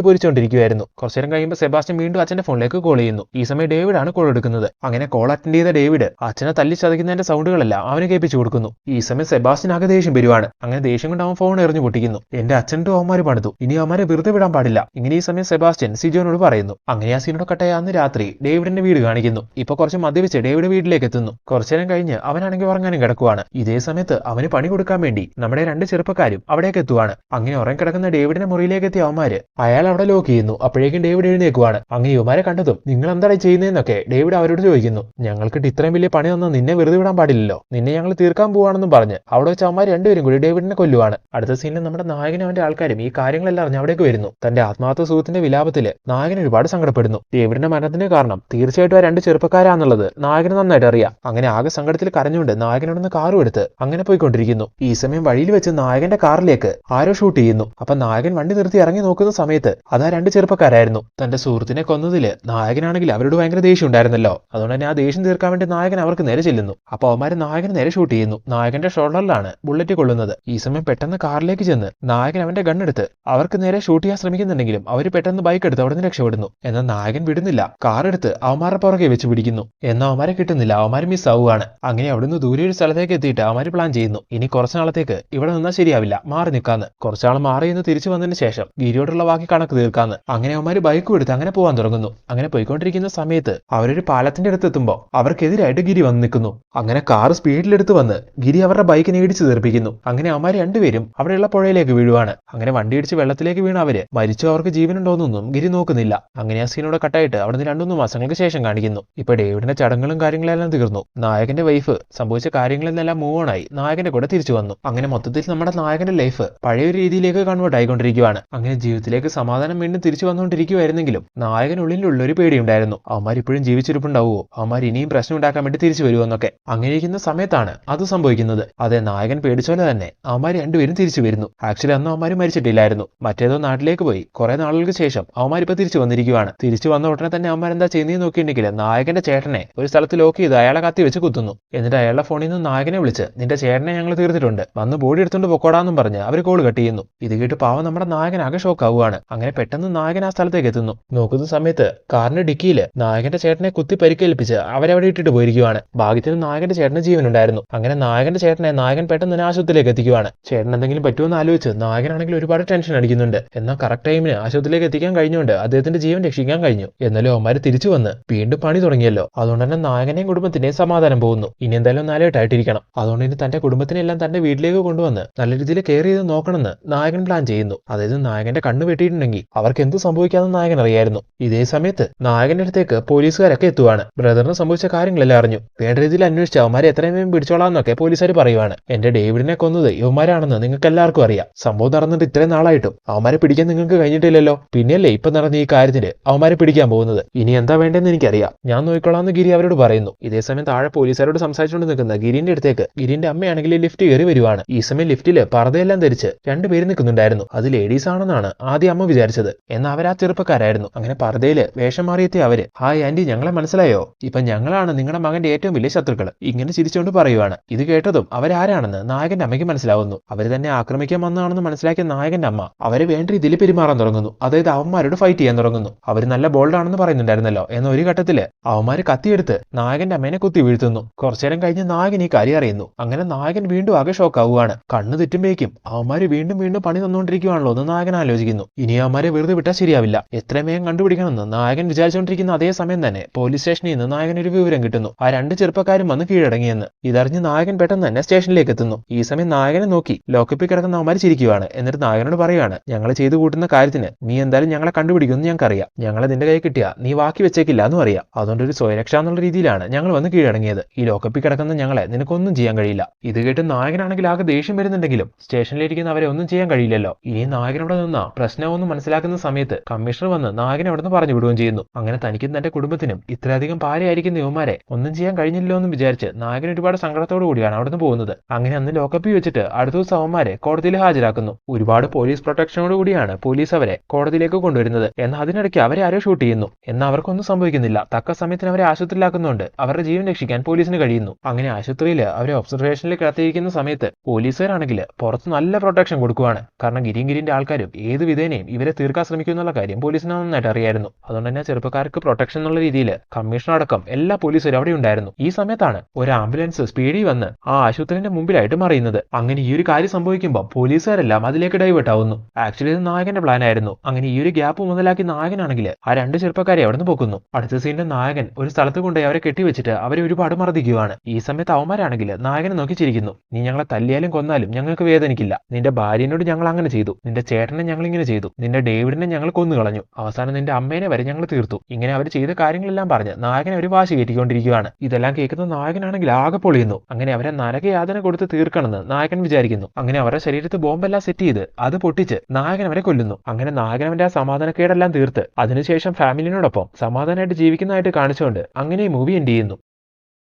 പൊരിച്ചുകൊണ്ടിരിക്കുകയായിരുന്നു കുറച്ചു നേരം കഴിയുമ്പോൾ സെബാസ്റ്റ്യൻ വീണ്ടും അച്ഛന്റെ ഫോണിലേക്ക് കോൾ ചെയ്യുന്നു. ഈ സമയം ഡേവിഡ് ആണ് കോൾ എടുക്കുന്നത്. അങ്ങനെ കോൾ അറ്റൻഡ് ചെയ്ത ഡേവിഡ് അച്ഛനെ തല്ലി ചതയ്ക്കുന്നതിന്റെ സൗണ്ടുകളെല്ലാം അവന് കേൾപ്പിച്ചു കൊടുക്കുന്നു. ഈ സമയം സെബാസ്റ്റ്യൻ ആകെ ദേഷ്യം വരുവാണ്. അങ്ങനെ ദേഷ്യം കൊണ്ട് അവൻ ഫോൺ എറിഞ്ഞു പൊട്ടിക്കുന്നു. എന്റെ അച്ഛന്റെ അവന്മാര് പണിതു. ഇനി അവന്മാരെ വെറുതെ വിടാൻ പാടില്ല. ഇങ്ങനെ ഈ സമയം സെബാസ്റ്റ്യൻ സിജോനോട് പറയുന്നു. അങ്ങനെ ആ സീനോട് കട്ടയ അന്ന് രാത്രി ഡേവിഡിന്റെ വീട് കാണിക്കുന്നു. ഇപ്പൊ കുറച്ച് മദ്യപിച്ച് ഡേവിഡ് വീട്ടിലേക്ക് എത്തുന്നു. കുറച്ചു നേരം കഴിഞ്ഞ് അവനാണെങ്കിൽ ഉറങ്ങാനും കിടക്കുവാണ്. ഇതേ സമയത്ത് അവന് പണി കൊടുക്കാൻ വേണ്ടി നമ്മുടെ രണ്ട് ചെറുപ്പക്കാരും അവിടേക്ക് എത്തുവാണ്. അങ്ങനെ ഉറങ്ങി കിടക്കുന്ന ഡേവിഡിന്റെ മുറിയിലേക്ക് എത്തിയ അവന്മാര്. അയാൾ അവിടെ ലോക്ക് ചെയ്യുന്നു. അപ്പോഴേക്കും ഡേവിഡ് എഴുന്നേക്കുവാണ് അങ്ങനെ യുവമാരെ കണ്ടതും നിങ്ങൾ എന്താണ് ചെയ്യുന്നതെന്നൊക്കെ ഡേവിഡ് അവരോട് ചോദിക്കുന്നു. ഞങ്ങൾക്കിട്ട് ഇത്രയും വലിയ പണി തന്നാൽ നിന്നെ വെറുതെ വിടാൻ പാടില്ലല്ലോ. നിന്നെ ഞങ്ങൾ തീർക്കാൻ പോവാണെന്നും പറഞ്ഞ് അവിടെ വെച്ച് അവന്മാർ രണ്ടുപേരും കൂടി ഡേവിഡിനെ കൊല്ലുവാണ്. അടുത്ത സീനിൽ നമ്മുടെ നായകനും അവന്റെ ആൾക്കാരും ഈ കാര്യങ്ങളെല്ലാം അറിഞ്ഞ് അവിടേക്ക് വരുന്നു. തന്റെ ആത്മാർത്ഥ സുഹൃത്തിന്റെ വിലാപത്തിൽ നായകൻ ഒരുപാട് സങ്കടപ്പെടുന്നു. ഡേവിഡിന്റെ മരണത്തിന് കാരണം തീർച്ചയായിട്ടും ആ രണ്ട് ചെറുപ്പക്കാരാന്നുള്ളത് നായകന് നന്നായിട്ട് അറിയാം. അങ്ങനെ ആകെ സങ്കടത്തിൽ കരഞ്ഞുകൊണ്ട് നായകനോടൊന്ന് കാറും എടുത്ത് അങ്ങനെ പോയിക്കൊണ്ടിരിക്കുന്നു. ഈ സമയം വഴിയിൽ വെച്ച് നായകന്റെ കാറിലേക്ക് ആരോ ഷൂട്ട് ചെയ്യുന്നു. അപ്പൊ നായകൻ വണ്ടി നിർത്തി ഇറങ്ങി നോക്കുന്ന സമയത്ത് അതാ രണ്ട് ചെറുപ്പക്കാരായിരുന്നു. തന്റെ സുഹൃത്തിനെ കൊന്നതിൽ നായകനാണെങ്കിൽ അവരോട് ഭയങ്കര ദേഷ്യം ഉണ്ടായിരുന്നല്ലോ. അതുകൊണ്ട് തന്നെ ആ ദേഷ്യം തീർക്കാൻ വേണ്ടി നായകൻ അവർക്ക് നേരെ ചെല്ലുന്നു. അപ്പൊ അവന്മാര് നായകന് നേരെ ഷൂട്ട് ചെയ്യുന്നു. നായകന്റെ ഷോൾഡറിലാണ് ബുള്ളറ്റ് കൊള്ളുന്നത്. ഈ സമയം പെട്ടെന്ന് കാറിലേക്ക് ചെന്ന് നായകൻ അവന്റെ ഗണ്ണെടുത്ത് അവർക്ക് നേരെ ഷൂട്ട് ചെയ്യാൻ ശ്രമിക്കുന്നുണ്ടെങ്കിലും അവർ പെട്ടെന്ന് ബൈക്ക് എടുത്ത് അവിടെ നിന്ന് രക്ഷപ്പെടുന്നു. എന്നാൽ നായകൻ വിടുന്നില്ല. കാർ എടുത്ത് അവന്മാരുടെ പുറകെ വെച്ച് പിടിക്കുന്നു. എന്നാൽ അവന്മാരെ കിട്ടുന്നില്ല. അവന്മാർ മിസ് ആവുകയാണ്. അങ്ങനെ അവിടുന്ന് ദൂരെ ഒരു സ്ഥലത്തേക്ക് എത്തിയിട്ട് അവന്മാര് പ്ലാൻ ചെയ്യുന്നു. ഇനി കുറച്ചു നാളത്തേക്ക് ഇവിടെ നിന്നാൽ ശരിയാവില്ല. മാറി നിൽക്കാന്ന്. കുറച്ചാൾ മാറി നിന്ന് തിരിച്ചു വന്നതിന് ശേഷം ഗിരിയോടുള്ള ബാക്കി കണക്ക് തീർക്കാന്ന്. അങ്ങനെ അവന്മാര് ബൈക്ക് എടുത്ത് അങ്ങനെ പോകാൻ തുടങ്ങുന്നു. അങ്ങനെ പോയിക്കൊണ്ടിരിക്കുന്ന സമയത്ത് അവരൊരു പാലത്തിന്റെ അടുത്ത് എത്തുമ്പോൾ അവർക്കെതിരായിട്ട് ഗിരി വന്ന് നിൽക്കുന്നു. അങ്ങനെ കാർ സ്പീഡിലെടുത്ത് വന്ന് ഗിരി അവരുടെ ബൈക്കിനെ ഇടിച്ചു തീർപ്പിക്കുന്നു. അങ്ങനെ അവന്മാർ രണ്ടുപേരും അവിടെയുള്ള പുഴയിലേക്ക് വീഴുവാണ്. അങ്ങനെ വണ്ടി ഇടിച്ച് വെള്ളത്തിലേക്ക് വീണ അവർ മരിച്ചു അവർക്ക് ജീവനുണ്ടോന്നൊന്നും ഗിരി നോക്കുന്നില്ല. അങ്ങനെ ആ സീനോടെ കട്ടായിട്ട് അവിടുന്ന് രണ്ടുമൂന്ന് മാസങ്ങൾക്ക് ശേഷം കാണിക്കുന്നു. ഇപ്പൊ ഡേവിഡിന്റെ ചടങ്ങുകളും കാര്യങ്ങളെല്ലാം തീർന്നു. നായകന്റെ വൈഫ് സംഭവിച്ച കാര്യങ്ങളെല്ലാം മൂവ് നായകന്റെ കൂടെ തിരിച്ചു വന്നു. അങ്ങനെ മൊത്തത്തിൽ നമ്മുടെ നായകന്റെ ലൈഫ് പഴയ ഒരു രീതിയിലേക്ക് കൺവേർട്ട് ആയിക്കൊണ്ടിരിക്കുകയാണ് അങ്ങനെ ജീവിതത്തിലേക്ക് സമാധാനം വീണ്ടും തിരിച്ചു വന്നുകൊണ്ടിരിക്കുമായിരുന്നെങ്കിലും നായകനുള്ളിലുള്ള ഒരു പേടിയുണ്ടായിരുന്നു. അവന്മാർ ഇപ്പോഴും ജീവിച്ചിരിപ്പുണ്ടാവുമോ? അവന്മാർ ഇനിയും പ്രശ്നം ഉണ്ടാക്കാൻ വേണ്ടി തിരിച്ചു വരുമോ എന്നൊക്കെ അങ്ങനെയിരിക്കുന്ന സമയത്താണ് അത് സംഭവിക്കുന്നത്. അതെ നായകൻ പേടിച്ചോലെ തന്നെ അവന്മാർ രണ്ടുപേരും തിരിച്ചു വരുന്നു. ആക്ച്വലി അന്ന് അവന്മാർ മരിച്ചിട്ടില്ലായിരുന്നു. മറ്റേതോ നാട്ടിലേക്ക് പോയി. കുറെ നാളുകൾക്ക് ശേഷം അവന്മാർ ഇപ്പൊ തിരിച്ചു വന്നിരിക്കുകയാണ് തിരിച്ചു വന്ന ഉടനെ തന്നെ അവന്മാർ എന്താ ചെയ്യുന്നത് നോക്കിയിട്ടുണ്ടെങ്കിൽ നായകന്റെ ചേട്ടനെ ഒരു സ്ഥലത്ത് ലോക്ക് ചെയ്ത് അയാളെ കത്തി വെച്ച് കുത്തുന്നു. എന്നിട്ട് അയാളുടെ ഫോണിൽ നിന്ന് നായകനെ വിളിച്ച് നിന്റെ ചേട്ടനെ ഞങ്ങൾ തീർത്തിട്ടുണ്ട്. വന്ന് ബോഡി എടുത്തുകൊണ്ട് പൊക്കോടാന്നും പറഞ്ഞ് അവർ കോൾ കട്ട് ചെയ്യുന്നു. ഇത് കേട്ട് പാവം നമ്മുടെ നായകൻ ആകെ ഷോക്ക് ആവുകയാണ്. അങ്ങനെ പെട്ടെന്ന് നായകൻ ആ സ്ഥലത്തേക്ക് എത്തുന്നു. നോക്കുന്ന സമയത്ത് കാറിന്റെ ഡിക്കിയിൽ നായകന്റെ ചേട്ടനെ കുത്തി പരിക്കേൽപ്പിച്ച് അവരവിടെ ഇട്ടിട്ട് പോയിരിക്കുവാണ് ഭാഗ്യത്തിന് നായകന്റെ ചേട്ടന് ജീവനുണ്ടായിരുന്നു. അങ്ങനെ നായകന്റെ ചേട്ടനെ നായകൻ പെട്ടെന്ന് തന്നെ ആശുപത്രിയിലേക്ക് എത്തിക്കുവാണ് ചേട്ടൻ എന്തെങ്കിലും പറ്റുമെന്ന് ആലോചിച്ച് നായകനാണെങ്കിൽ ഒരുപാട് ടെൻഷൻ അടിക്കുന്നുണ്ട്. എന്നാൽ കറക്റ്റ് ടൈമിന് ആശുപത്രിയിലേക്ക് എത്തിക്കാൻ കഴിഞ്ഞുകൊണ്ട് അദ്ദേഹത്തിന്റെ ജീവൻ രക്ഷിക്കാൻ കഴിഞ്ഞു. എന്നാലും അവന്മാര് തിരിച്ചു വന്ന് വീണ്ടും പണി തുടങ്ങിയല്ലോ. അതുകൊണ്ട് തന്നെ നായകനെയും കുടുംബത്തിന്റെയും സമാധാനം പോകുന്നു. ഇനി എന്തായാലും നാലായിട്ടായിട്ടിരിക്കണം അതുകൊണ്ട് ഇനി തന്റെ കുടുംബത്തിനെല്ലാം തന്റെ വീട്ടിലേക്ക് കൊണ്ടുവന്ന് നല്ല രീതിയിൽ കെയർ ചെയ്ത് നോക്കണമെന്ന് നായകൻ പ്ലാൻ ചെയ്യുന്നു. അതായത് നായകന്റെ കണ്ണ് വെട്ടിയിട്ടുണ്ടെങ്കിൽ അവർക്ക് എന്ത് സംഭവിക്കാമെന്ന് നായകൻ അറിയായിരുന്നു. ഇതേ സമയത്ത് നായകന്റെ അടുത്തേക്ക് പോലീസുകാരൊക്കെ എത്തുവാണ്. ബ്രദറിന് സംഭവിച്ച കാര്യങ്ങളെല്ലാം അറിഞ്ഞു. വേണ്ട രീതിയിൽ അന്വേഷിച്ച് അവന്മാരെ എത്രയും വേഗം പിടിച്ചോളാന്നൊക്കെ പോലീസുകാർ പറയുവാണ്. എന്റെ ഡേവിഡിനെ കൊന്നത് ഇവന്മാരാണെന്ന് നിങ്ങൾക്ക് എല്ലാവർക്കും അറിയാം. സംഭവം നടന്നിട്ട് ഇത്രയും നാളായിട്ടും അവന്മാരെ പിടിക്കാൻ നിങ്ങൾക്ക് കഴിഞ്ഞിട്ടില്ലല്ലോ. പിന്നെയല്ലേ ഇപ്പൊ നടന്ന ഈ കാര്യത്തിന് അവന്മാരെ പിടിക്കാൻ പോകുന്നത്. ഇനി എന്താ വേണ്ടതെന്ന് എനിക്കറിയാം. ഞാൻ നോക്കിക്കോളാം ഗിരി അവരോട് പറയുന്നു. ഇതേ സമയം താഴെ പോലീസുകാരോട് സംസാരിച്ചുകൊണ്ട് നിൽക്കുന്ന ഗിരിന്റെ അടുത്തേക്ക് ഗിരിന്റെ അമ്മയാണെങ്കിൽ ലിഫ്റ്റ് കയറി വരുവാണ്. ഈ സമയം ലിഫ്റ്റിൽ പർദ്ദയെല്ലാം ധരിച്ച് രണ്ടുപേര് നിൽക്കുന്നുണ്ടായിരുന്നു അത് ലേഡീസ് ആണെന്നാണ് ആദ്യം അമ്മ വിചാരിച്ചത്. എന്നാൽ അവർ ആ ചെറുപ്പക്കാരായിരുന്നു. അങ്ങനെ പർദ്ദയിൽ വേഷം മാറിയെത്തിയ അവർ. ഹായ് ആന്റി ഞങ്ങളെ മനസ്സിലായോ? ഇപ്പൊ ഞങ്ങളാണ് നിങ്ങളുടെ മകന്റെ ഏറ്റവും വലിയ ശത്രുക്കൾ ഇങ്ങനെ ചിരിച്ചുകൊണ്ട് പറയുവാണ്. ഇത് കേട്ടതും അവരാരാണെന്ന് നായകന്റെ അമ്മയ്ക്ക് മനസ്സിലാവുന്നു. അവർ തന്നെ ആക്രമിക്കാൻ വന്നതാണെന്ന് മനസ്സിലാക്കിയ നായകന്റെ അമ്മ അവരെ വേണ്ട രീതിയിൽ പെരുമാറാൻ തുടങ്ങുന്നു. അതായത് അവന്മാരോട് ഫൈറ്റ് ചെയ്യാൻ തുടങ്ങുന്നു. അവർ നല്ല ബോൾഡ് ആണെന്ന് പറയുന്നുണ്ടായിരുന്നല്ലോ. എന്ന ഒരു ഘട്ടത്തിൽ അവന്മാര് കത്തിയെടുത്ത് നായകന്റെ അമ്മേനെ കുത്തി വീഴ്ത്തുന്നു. കുറച്ചേരം കഴിഞ്ഞ് നായകൻ ഈ കാര്യം അറിയുന്നു. അങ്ങനെ നായകൻ വീണ്ടും ആകെ ഷോക്ക് ആവുകയാണ് കണ്ണു തെറ്റുമ്പോഴേക്കും അവന്മാര് വീണ്ടും വീണ്ടും പണി തന്നുകൊണ്ടിരിക്കുകയാണല്ലോ എന്ന് നായകൻ ആലോചിക്കുന്നു. ഇനി അവന്മാരെ വെറുതെ വിട്ടാൽ ശരിയാവില്ല. എത്രയും വേഗം കണ്ടുപിടിക്കണമെന്ന് നായകൻ വിചാരിച്ചുകൊണ്ടിരിക്കുന്ന അതേ സമയം തന്നെ പോലീസ് സ്റ്റേഷനിൽ നിന്ന് നായകൻ ഒരു വിവരം കിട്ടുന്നു. ആ രണ്ട് ചെറുപ്പക്കാരും വന്ന് കീഴടങ്ങിയെന്ന്. ഇതറിഞ്ഞ് നായകൻ പെട്ടെന്ന് തന്നെ സ്റ്റേഷനിലേക്ക് എത്തുന്നു. ഈ സമയം നായകനെ നോക്കി ലോക്കപ്പിൽ കിടക്കുന്ന അവന്മാർ ചിരിക്കുകയാണ് എന്നിട്ട് നായകനോട് പറയുകയാണ് ഞങ്ങൾ ചെയ്തു കൂട്ടുന്ന കാര്യത്തിന് നീ എന്തായാലും ഞങ്ങളെ കണ്ടുപിടിക്കുമെന്ന് ഞങ്ങൾക്കറിയാം. ഞങ്ങളെ നിന്റെ കൈ കിട്ടിയ നീ വാക്കി വെച്ചേക്കില്ല എന്ന് അറിയാം. അതുകൊണ്ട് ഒരു സ്വയരക്ഷ എന്നുള്ള രീതിയിലാണ് ഞങ്ങൾ വന്ന് കീഴടങ്ങിയത്. ഈ ലോക്കപ്പിൽ കിടക്കുന്ന ഞങ്ങളെ നിനക്കൊന്നും ചെയ്യാൻ കഴിയില്ല. ഇത് കേട്ട് നായകനാണെങ്കിൽ ആകെ ദേഷ്യം വരുന്നുണ്ടെങ്കിലും സ്റ്റേഷനിലിരിക്കുന്ന അവരെ ഒന്നും ചെയ്യാൻ കഴിയില്ലല്ലോ. പറ്റില്ലല്ലോ ഇനി നായകൻ അവിടെ നിന്ന? പ്രശ്നമൊന്നും മനസ്സിലാക്കുന്ന സമയത്ത് കമ്മീഷണർ വന്ന് നായകൻ അവിടെ നിന്ന് പറഞ്ഞു വിടുകയും ചെയ്യുന്നു. അങ്ങനെ തനിക്കും തന്റെ കുടുംബത്തിനും ഇത്രയധികം പാരയായിരിക്കുന്ന യുവമാരെ ഒന്നും ചെയ്യാൻ കഴിഞ്ഞില്ലോ എന്ന് വിചാരിച്ച് നായകൻ ഒരുപാട് സങ്കടത്തോടു കൂടിയാണ് അവിടെ നിന്ന് പോകുന്നത്. അങ്ങനെ അന്ന് ലോക്കപ്പിൽ വെച്ചിട്ട് അടുത്ത ദിവസം അവന്മാരെ കോടതിയിൽ ഹാജരാക്കുന്നു. ഒരുപാട് പോലീസ് പ്രൊട്ടക്ഷനോട് കൂടിയാണ് പോലീസ് അവരെ കോടതിയിലേക്ക് കൊണ്ടുവരുന്നത്. എന്നാൽ അതിനിടയ്ക്ക് അവരെ ആരോ ഷൂട്ട് ചെയ്യുന്നു. എന്നാൽ അവർക്കൊന്നും സംഭവിക്കുന്നില്ല. തക്ക സമയത്തിന് അവരെ ആശുപത്രിയിലാക്കുന്നുണ്ട് അവരുടെ ജീവൻ രക്ഷിക്കാൻ പോലീസിന് കഴിയുന്നു. അങ്ങനെ ആശുപത്രിയിൽ അവരെ ഒബ്സർവേഷനിൽ കിടത്തിയിരിക്കുന്ന സമയത്ത് പോലീസുകാരാണെങ്കിൽ പുറത്ത് നല്ല പ്രൊട്ടക്ഷൻ കൊടുക്കുവാണ്. കാരണം ഗിരിയും ഗിരിന്റെ ആൾക്കാരും ഏത് വിധേനയും ഇവരെ തീർക്കാൻ ശ്രമിക്കും എന്നുള്ള കാര്യം പോലീസിന് നന്നായിട്ട് അറിയായിരുന്നു. അതുകൊണ്ട് തന്നെ ചെറുപ്പക്കാർക്ക് പ്രൊട്ടക്ഷൻ എന്നുള്ള രീതിയിൽ കമ്മീഷണർ അടക്കം എല്ലാ പോലീസുകാരും അവിടെ ഉണ്ടായിരുന്നു. ഈ സമയത്താണ് ഒരു ആംബുലൻസ് സ്പീഡിൽ വന്ന് ആ ആശുപത്രിന്റെ മുമ്പിലായിട്ട് മറിയുന്നത്. അങ്ങനെ ഈ ഒരു കാര്യം സംഭവിക്കുമ്പോൾ പോലീസുകാരെല്ലാം അതിലേക്ക് ഡൈവേർട്ട് ആവുന്നു. ആക്ച്വലി ഇത് നായകന്റെ പ്ലാൻ ആയിരുന്നു. അങ്ങനെ ഈ ഒരു ഗ്യാപ്പ് മുതലാക്കി നായകനാണെങ്കിൽ ആ രണ്ട് ചെറുപ്പക്കാരെ അവിടെ നിന്ന് പൊക്കുന്നു. അടുത്ത സീനിന്റെ നായകൻ ഒരു സ്ഥലത്ത് കൊണ്ടുപോയി അവരെ കെട്ടിവെച്ചിട്ട് അവരെ ഒരുപാട് മർദ്ദിക്കുകയാണ്. ഈ സമയത്ത് അവന്മാരാണെങ്കിൽ നായകനെ നോക്കി ചിരിക്കുന്നു. നീ ഞങ്ങളെ തല്ലിയാലും കൊന്നാലും ഞങ്ങൾക്ക് വേദനിക്കില്ല. നിന്റെ ഭാര്യനോട് ഞങ്ങൾ അങ്ങനെ ചെയ്തു. നിന്റെ ചേട്ടനെ ഞങ്ങൾ ഇങ്ങനെ ചെയ്തു. നിന്റെ ഡേവിഡിനെ ഞങ്ങൾ കൊന്നു കളഞ്ഞു അവസാനം നിന്റെ അമ്മേനെ വരെ ഞങ്ങൾ തീർത്തു. ഇങ്ങനെ അവർ ചെയ്ത കാര്യങ്ങളെല്ലാം പറഞ്ഞ് നായകനെ ഒരു വാശി കയറ്റിക്കൊണ്ടിരിക്കുകയാണ് ഇതെല്ലാം കേൾക്കുന്ന നായകനാണെങ്കിൽ ആകെ പൊളിയുന്നു. അങ്ങനെ അവരെ നരകയാതന കൊടുത്ത് തീർക്കണമെന്ന് നായകൻ വിചാരിക്കുന്നു. അങ്ങനെ അവരുടെ ശരീരത്ത് ബോംബെല്ലാം സെറ്റ് ചെയ്ത് അത് പൊട്ടിച്ച് നായകൻ അവരെ കൊല്ലുന്നു. അങ്ങനെ നായകൻ അവന്റെ ആ സമാധാനക്കേടെല്ലാം തീർത്ത്. അതിനുശേഷം ഫാമിലിനോടൊപ്പം സമാധാനമായിട്ട് ജീവിക്കുന്നതായിട്ട് കാണിച്ചുകൊണ്ട് അങ്ങനെ ഈ മൂവി എൻഡ് ചെയ്യുന്നു.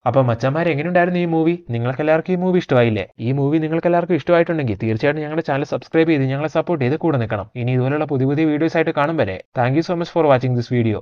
അപ്പൊ മച്ചന്മാരെ എങ്ങനെയുണ്ടായിരുന്നു ഈ മൂവി നിങ്ങൾക്ക് എല്ലാവർക്കും ഈ മൂവി ഇഷ്ടമായില്ലേ? ഈ മൂവി നിങ്ങൾക്ക് എല്ലാവർക്കും ഇഷ്ടമായിട്ടുണ്ടെങ്കിൽ തീർച്ചയായിട്ടും ഞങ്ങളുടെ ചാനൽ സബ്സ്ക്രൈബ് ചെയ്ത് ഞങ്ങളെ സപ്പോർട്ട് ചെയ്ത് കൂടെ നിൽക്കണം. ഇനി ഇതുപോലുള്ള പുതിയ പുതിയ വീഡിയോസ് ആയിട്ട് കാണും വരെ. Thank so much for watching this video